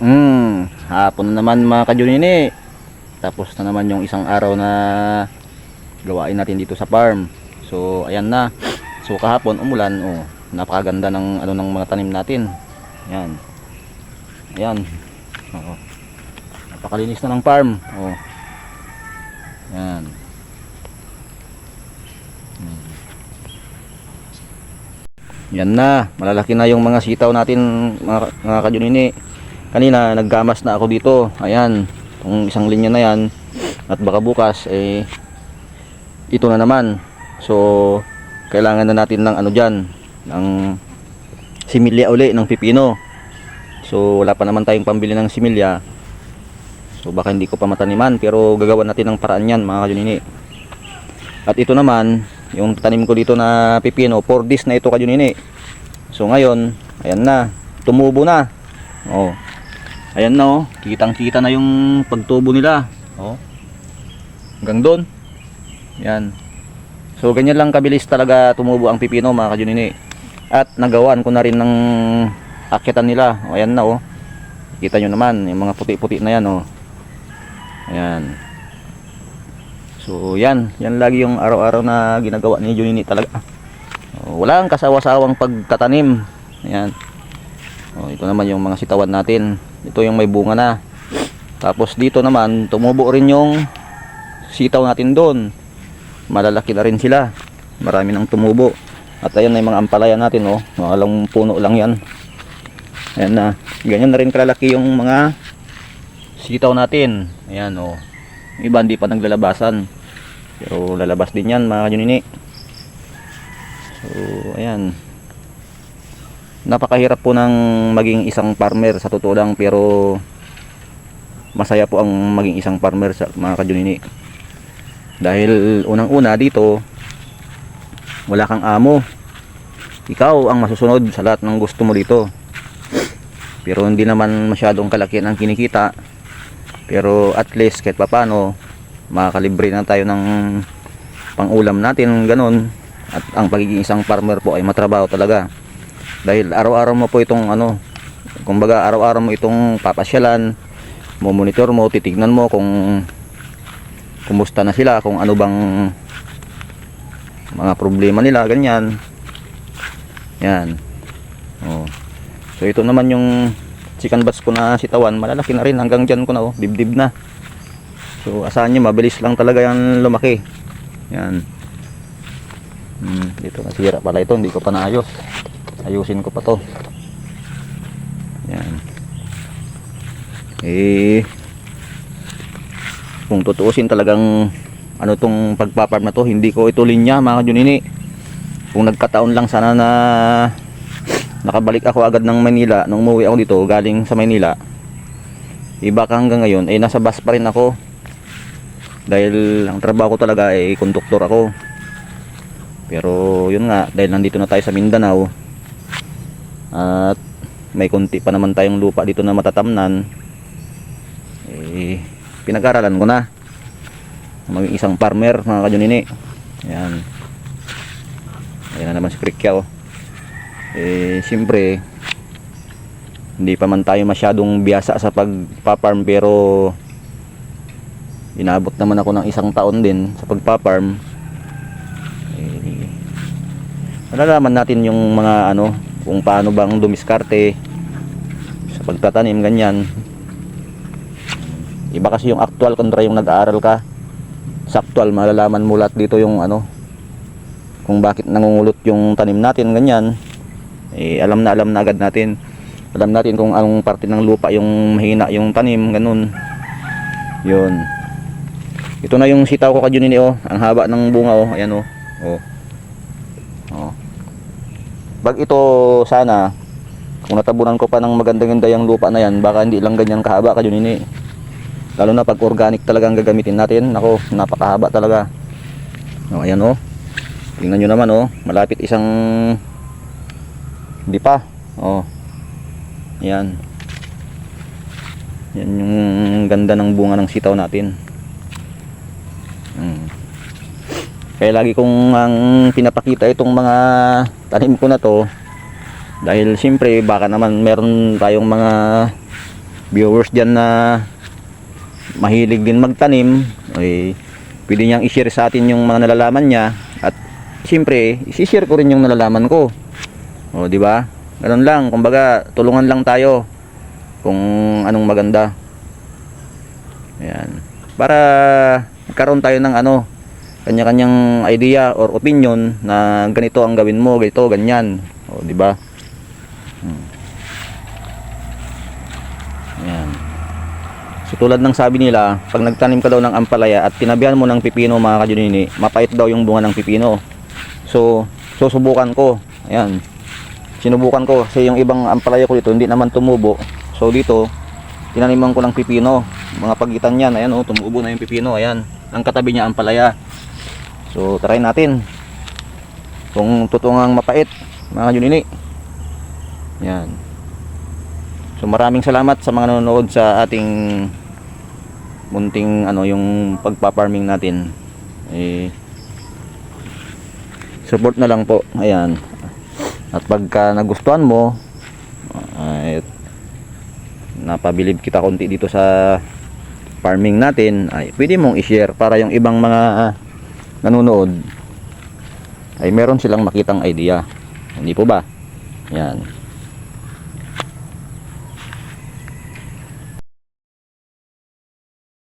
Hmm, hapon na naman mga kajunini. Tapos na naman yung isang araw na gawain natin dito sa farm. So, ayan na. So, kahapon umulan, oh, napakaganda ng ano ng mga tanim natin. Ayan. Ayan. Oo. Napakalinis na ng farm. Oh. Ayan. Hmm. Yan na, malalaki na yung mga sitaw natin mga, mga kajunini kanina naggamas na ako dito. Ayan kung isang linya na yan. At baka bukas eh ito na naman. So kailangan na natin ng ano dyan ng similya uli ng pipino. So wala pa naman tayong pambili ng similya. So baka hindi ko pa mataniman pero gagawan natin ng paraan yan mga kajunini at ito naman yung tanim ko dito na pipino 4 days na ito kajunini so ngayon ayan na tumubo na. Oh Ayan na oh, kitang kita na yung pagtubo nila. Oh. Hanggang doon. Yan. So ganyan lang kabilis talaga tumubo ang pipino mga kajunini. At nagawan ko na rin ng akitan nila. O ayan na oh. Kita nyo naman yung mga puti-puti na yan oh. Ayan. So yan, yan lagi yung araw-araw na ginagawa ni Junini talaga. Oh, wala ang kasawa-sawang pagtatanim. Ayan. Oh, ito naman yung mga sitawan natin. Ito yung may bunga na. Tapos dito naman, tumubo rin yung sitaw natin doon. Malalaki na rin sila. Marami nang tumubo. At ayan na yung mga ampalaya natin, oh. Mga lang puno lang yan. Ayan na. Ganyan na rin kalalaki yung mga sitaw natin. Ayan, oh. Iba hindi pa naglalabasan. Pero lalabas din yan, mga kajunini. So, ayan napakahirap po ng maging isang farmer sa totoo lang pero masaya po ang maging isang farmer sa mga kajunini. Dahil unang una dito wala kang amo. Ikaw ang masusunod sa lahat ng gusto mo dito. Pero hindi naman masyadong kalaki ang kinikita. Pero at least kahit papano makakalibre na tayo ng pangulam natin ganun. At ang pagiging isang farmer po ay matrabaho talaga dahil araw-araw mo po itong ano kumbaga araw-araw mo itong papasyalan mo monitor mo titignan mo kung kumusta na sila kung ano bang mga problema nila ganyan. Yan. Oh. so ito naman yung chicken bats ko na sitawan. Malalaki na rin hanggang dyan ko na oh. Dibdib na. So asahan nyo mabilis lang talaga yan lumaki. Yan. Hmm, dito nasira pala ito hindi ko pa naayos ayusin ko pa to. Yan. Eh kung tutuusin talagang ano tong pagpaparm na to hindi ko ito linya mga junini. Kung nagkataon lang sana na nakabalik ako agad ng Manila nung umuwi ako dito galing sa Manila iba ka hanggang ngayon ay nasa bus pa rin ako. Dahil ang trabaho ko talaga ay konduktor ako. Pero yun nga dahil nandito na tayo sa Mindanao at may konti pa naman tayong lupa dito na matatamnan. Eh pinag-aralan ko na. Maging isang farmer mga kajunini yan ayan na naman si Krikya oh. eh siyempre hindi pa man tayo masyadong biyasa sa pagpaparm pero inabot naman ako ng isang taon din sa pagpaparm. Eh, malalaman natin yung mga ano kung paano bang dumiskarte sa pagtatanim ganyan. Iba kasi yung actual kontra yung nag-aaral ka. Sa actual malalaman mo lahat dito yung ano kung bakit nangungulot yung tanim natin ganyan. Eh alam na alam na agad natin. Alam natin kung anong parte ng lupa yung mahina yung tanim ganun. Yun. Ito na yung sitaw ko kadyunin oh. Ang haba ng bunga oh. Ayan oh. Oh Bag ito sana kung natabunan ko pa ng magandang-ganda yung lupa na yan baka hindi lang ganyan kahaba ka ini lalo na pag organic talaga ang gagamitin natin. Nako napakahaba talaga. O ayan o tingnan nyo naman o malapit isang hindi pa o yan yan yung ganda ng bunga ng sitaw natin hmm. Kaya lagi kong ang pinapakita itong mga tanim ko na to. Dahil siyempre baka naman meron tayong mga viewers dyan na mahilig din magtanim. Ay pwede niyang i-share sa atin yung mga nalalaman niya. At siyempre i-share ko rin yung nalalaman ko. O di ba? Ganun lang. Kumbaga tulungan lang tayo kung anong maganda. Ayan. Para magkaroon tayo ng ano kanya-kanyang idea or opinion na ganito ang gawin mo ganito ganyan o di ba Hmm. ayan So tulad ng sabi nila, pag nagtanim ka daw ng ampalaya at tinabihan mo ng pipino mga kajunini, mapait daw yung bunga ng pipino. So, susubukan ko. Ayan. Sinubukan ko kasi yung ibang ampalaya ko dito hindi naman tumubo. So dito, tinaniman ko ng pipino. Mga pagitan niyan, ayan oh, tumubo na yung pipino. Ayan. Ang katabi niya ampalaya. So, try natin. Kung tutungang mapait, mga kajunini. Ayan. So maraming salamat sa mga nanonood sa ating munting ano yung pagpa-farming natin. Eh support na lang po. Ayan. At pagka nagustuhan mo ay napabilib kita konti dito sa farming natin ay pwede mong i-share para yung ibang mga ah, nanonood ay meron silang makitang idea. Hindi po ba? Yan.